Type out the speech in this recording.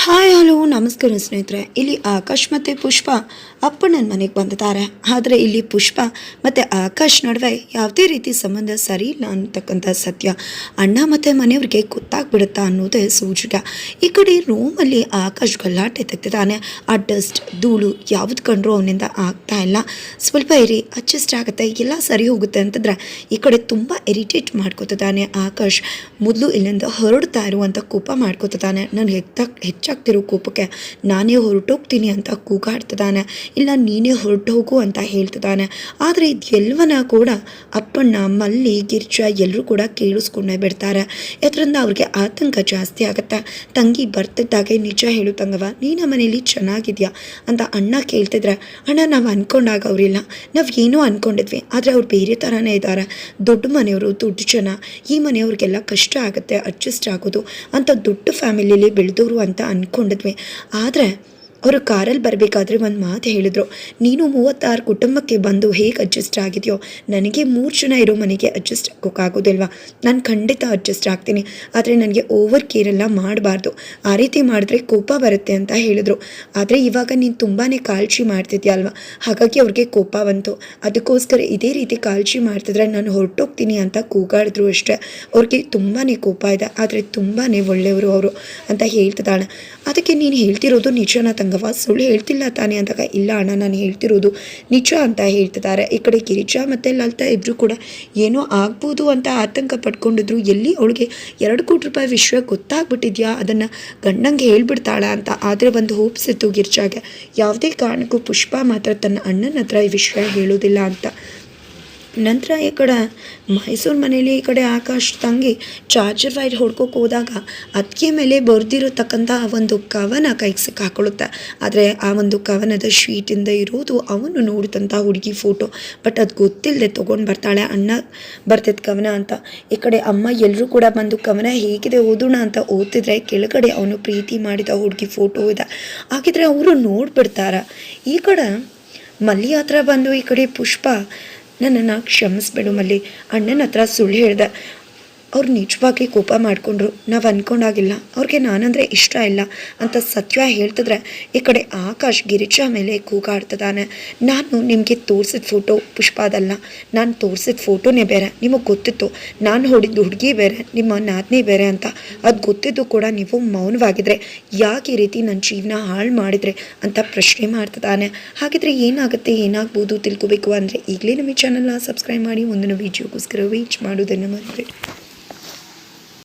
Hi hello ನಮಸ್ಕಾರ ಸ್ನೇಹಿತರೆ. ಇಲ್ಲಿ ಆಕಾಶ್ ಮತ್ತು ಪುಷ್ಪ ಅಪ್ಪಣ್ಣನ ಮನೆಗೆ ಬಂದಿದ್ದಾರೆ. ಆದರೆ ಇಲ್ಲಿ ಪುಷ್ಪ ಮತ್ತು ಆಕಾಶ್ ನಡುವೆ ಯಾವುದೇ ರೀತಿ ಸಂಬಂಧ ಸರಿ ಇಲ್ಲ ಅಂತಕ್ಕಂಥ ಸತ್ಯ ಅಣ್ಣ ಮತ್ತು ಮನೆಯವ್ರಿಗೆ ಗೊತ್ತಾಗ್ಬಿಡುತ್ತಾ ಅನ್ನೋದೇ ಸೂಚಕ. ಈ ಕಡೆ ರೂಮಲ್ಲಿ ಆಕಾಶ್ ಗಲ್ಲಾಟೆ ತೆಗ್ದಿದ್ದಾನೆ. ಆ ಡಸ್ಟ್ ಧೂಳು ಯಾವ್ದು ಕಂಡ್ರೂ ಅವನಿಂದ ಆಗ್ತಾ ಇಲ್ಲ. ಸ್ವಲ್ಪ ಇರಿ ಅಡ್ಜಸ್ಟ್ ಆಗುತ್ತೆ, ಎಲ್ಲ ಸರಿ ಹೋಗುತ್ತೆ ಅಂತಂದ್ರೆ ಈ ಕಡೆ ತುಂಬ ಇರಿಟೇಟ್ ಮಾಡ್ಕೋತಿದ್ದಾನೆ ಆಕಾಶ್. ಮೊದಲು ಇಲ್ಲಿಂದ ಹೊರಡ್ತಾ ಇರುವಂಥ ಕೋಪ ಮಾಡ್ಕೋತಿದ್ದಾನೆ. ನಾನು ಹೆಚ್ಚಾಗ್ ಹೆಚ್ಚಾಗ್ತಿರೋ ಕೋಪಕ್ಕೆ ನಾನೇ ಹೊರಟೋಗ್ತೀನಿ ಅಂತ ಕೂಗಾಡ್ತಿದ್ದಾನೆ. ಇಲ್ಲ, ನೀನೇ ಹೊರಟು ಹೋಗು ಅಂತ ಹೇಳ್ತಿದ್ದಾನೆ. ಆದರೆ ಇದೆಲ್ಲವನ್ನ ಕೂಡ ಅಪ್ಪಣ್ಣ, ಮಲ್ಲಿ, ಗಿರ್ಜಾ ಎಲ್ಲರೂ ಕೂಡ ಕೇಳಿಸ್ಕೊಂಡೇ ಬಿಡ್ತಾರೆ. ಇದರಿಂದ ಅವ್ರಿಗೆ ಆತಂಕ ಜಾಸ್ತಿ ಆಗುತ್ತೆ. ತಂಗಿ ಬರ್ತಿದ್ದಾಗೆ, ನಿಜ ಹೇಳು ತಂಗವ ನೀನು ಮನೇಲಿ ಚೆನ್ನಾಗಿದ್ಯಾ ಅಂತ ಅಣ್ಣ ಕೇಳ್ತಿದ್ರೆ, ಅಣ್ಣ, ನಾವು ಅನ್ಕೊಂಡಾಗ ಅವರಿಲ್ಲ. ನಾವು ಏನೋ ಅನ್ಕೊಂಡಿದ್ವಿ, ಆದರೆ ಅವ್ರು ಬೇರೆ ಥರನೇ ಇದ್ದಾರೆ. ದೊಡ್ಡ ಮನೆಯವರು, ದೊಡ್ಡ ಜನ, ಈ ಮನೆಯವ್ರಿಗೆಲ್ಲ ಕಷ್ಟ ಆಗುತ್ತೆ, ಅಡ್ಜಸ್ಟ್ ಆಗೋದು ಅಂತ ದೊಡ್ಡ ಫ್ಯಾಮಿಲಿಲಿ ಬೆಳೆದವರು ಅಂತ ಅಂದ್ಕೊಂಡಿದ್ವಿ ಆದರೆ ಅವರು ಕಾರಲ್ಲಿ ಬರಬೇಕಾದ್ರೆ ಒಂದು ಮಾತು ಹೇಳಿದ್ರು. ನೀನು ಮೂವತ್ತಾರು ಕುಟುಂಬಕ್ಕೆ ಬಂದು ಹೇಗೆ ಅಡ್ಜಸ್ಟ್ ಆಗಿದೆಯೋ? ನನಗೆ ಮೂರು ಜನ ಇರೋ ಮನೆಗೆ ಅಡ್ಜಸ್ಟ್ ಆಗೋಕ್ಕಾಗೋದಿಲ್ವಾ ನಾನು ಖಂಡಿತ ಅಡ್ಜಸ್ಟ್ ಆಗ್ತೀನಿ. ಆದರೆ ನನಗೆ ಓವರ್ ಕೇರೆಲ್ಲ ಮಾಡಬಾರ್ದು. ಆ ರೀತಿ ಮಾಡಿದ್ರೆ ಕೋಪ ಬರುತ್ತೆ ಅಂತ ಹೇಳಿದರು. ಆದರೆ ಇವಾಗ ನೀನು ತುಂಬಾ ಕಾಳಜಿ ಮಾಡ್ತಿದ್ಯಾ ಅಲ್ವಾ? ಹಾಗಾಗಿ ಅವ್ರಿಗೆ ಕೋಪ ಬಂತು. ಅದಕ್ಕೋಸ್ಕರ ಇದೇ ರೀತಿ ಕಾಳಜಿ ಮಾಡ್ತಿದ್ರೆ ನಾನು ಹೊರಟೋಗ್ತೀನಿ ಅಂತ ಕೂಗಾಡಿದ್ರು ಅಷ್ಟೇ. ಅವ್ರಿಗೆ ತುಂಬಾ ಕೋಪ ಇದೆ. ಆದರೆ ತುಂಬಾ ಒಳ್ಳೆಯವರು ಅವರು ಅಂತ ಹೇಳ್ತಿದ್ದಾಳೆ. ಅದಕ್ಕೆ ನೀನು ಹೇಳ್ತಿರೋದು ನಿಜನ ತಂಗವ ಸುಳ್ಳು ಹೇಳ್ತಿಲ್ಲ ತಾನೇ ಅಂದಾಗ, ಇಲ್ಲ ಅಣ್ಣ, ನಾನು ಹೇಳ್ತಿರೋದು ನಿಜ ಅಂತ ಹೇಳ್ತಿದ್ದಾರೆ. ಈ ಕಡೆ ಗಿರಿಜಾ ಮತ್ತು ಲಲಿತಾ ಇಬ್ಬರು ಕೂಡ ಏನೋ ಆಗ್ಬೋದು ಅಂತ ಆತಂಕ ಪಡ್ಕೊಂಡಿದ್ರು ಎಲ್ಲಿ ಅವಳಿಗೆ ಎರಡು ಕೋಟಿ ರೂಪಾಯಿ ವಿಷಯ ಗೊತ್ತಾಗ್ಬಿಟ್ಟಿದ್ಯಾ? ಅದನ್ನು ಗಂಡಂಗೆ ಹೇಳ್ಬಿಡ್ತಾಳ ಅಂತ. ಆದರೆ ಒಂದು ಹೋಪ್ಸ್ ಇತ್ತು ಗಿರ್ಜಾಗೆ. ಯಾವುದೇ ಕಾರಣಕ್ಕೂ ಪುಷ್ಪ ಮಾತ್ರ ತನ್ನ ಅಣ್ಣನ ಹತ್ರ ಈ ವಿಷಯ ಹೇಳೋದಿಲ್ಲ ಅಂತ. ನಂತರ ಈ ಕಡೆ ಮೈಸೂರು ಮನೇಲಿ ಈ ಕಡೆ ಆಕಾಶ್ ತಂಗಿ ಚಾರ್ಜರ್ ವೈರ್ ಹೊಡ್ಕೋಕೆ ಹೋದಾಗ ಅದಕ್ಕೆ ಮೇಲೆ ಬರೆದಿರತಕ್ಕಂಥ ಒಂದು ಕವನ ಕೈಗೆ ಸಿಕ್ಕಾಕೊಳ್ಳುತ್ತೆ. ಆದರೆ ಆ ಒಂದು ಕವನದ ಶೀಟಿಂದ ಇರೋದು ಅವನು ನೋಡಿದಂಥ ಹುಡುಗಿ ಫೋಟೋ ಬಟ್ ಅದು ಗೊತ್ತಿಲ್ಲದೆ ತೊಗೊಂಡು ಬರ್ತಾಳೆ, ಅಣ್ಣ ಬರ್ತೈತೆ ಕವನ ಅಂತ. ಈ ಕಡೆ ಅಮ್ಮ ಎಲ್ಲರೂ ಕೂಡ ಬಂದು, ಕವನ ಹೇಗಿದೆ, ಓದೋಣ ಅಂತ ಓದ್ತಿದ್ರೆ ಕೆಳಗಡೆ ಅವನು ಪ್ರೀತಿ ಮಾಡಿದ ಹುಡುಗಿ ಫೋಟೋ ಇದೆ. ಹಾಗಿದ್ರೆ ಅವರು ನೋಡ್ಬಿಡ್ತಾರ. ಈ ಕಡೆ ಮಲ್ಲಿ ಹತ್ರ ಬಂದು ಈ ಕಡೆ ಪುಷ್ಪ ನನ್ನನ್ನು ಕ್ಷಮಿಸ್ಬೇಡು ಮಲ್ಲಿ. ಅಣ್ಣನ ಹತ್ರ ಸುಳ್ಳು ಹೇಳ್ದೆ. ಅವ್ರು ನಿಜವಾಗಿ ಕೋಪ ಮಾಡಿಕೊಂಡ್ರು. ನಾವು ಅಂದ್ಕೊಂಡಾಗಿಲ್ಲ ಅವ್ರಿಗೆ ನಾನಂದರೆ ಇಷ್ಟ ಇಲ್ಲ. ಅಂತ ಸತ್ಯ ಹೇಳ್ತಿದ್ರೆ ಈ ಕಡೆ ಆಕಾಶ್ ಗಿರಿಜಾ ಮೇಲೆ ಕೂಗಾಡ್ತದಾನೆ ನಾನು ನಿಮಗೆ ತೋರಿಸಿದ ಫೋಟೋ ಪುಷ್ಪಾದಲ್ಲ ನಾನು ತೋರಿಸಿದ ಫೋಟೋನೇ ಬೇರೆ. ನಿಮಗೆ ಗೊತ್ತಿತ್ತು. ನಾನು ಹೊಡಿದ್ದು ಹುಡುಗಿ ಬೇರೆ, ನಿಮ್ಮ ನಾದ್ನಿ ಬೇರೆ ಅಂತ. ಅದು ಗೊತ್ತಿದ್ದು ಕೂಡ ನೀವು ಮೌನವಾಗಿದ್ರೆ. ಯಾಕೆ ಈ ರೀತಿ ನನ್ನ ಜೀವನ ಹಾಳು ಮಾಡಿದರೆ ಅಂತ ಪ್ರಶ್ನೆ ಮಾಡ್ತಿದ್ದಾನೆ. ಹಾಗಿದ್ರೆ ಏನಾಗುತ್ತೆ, ಏನಾಗ್ಬೋದು ತಿಳ್ಕೋಬೇಕು ಅಂದರೆ ಈಗಲೇ ನಮ್ಮ ಚಾನಲ್ನ ಸಬ್ಸ್ಕ್ರೈಬ್ ಮಾಡಿ. ಒಂದನ್ನು ವೀಡಿಯೋಗೋಸ್ಕರ ವೀಚ್ ಮಾಡೋದನ್ನು ಮರಿಬೇಡಿ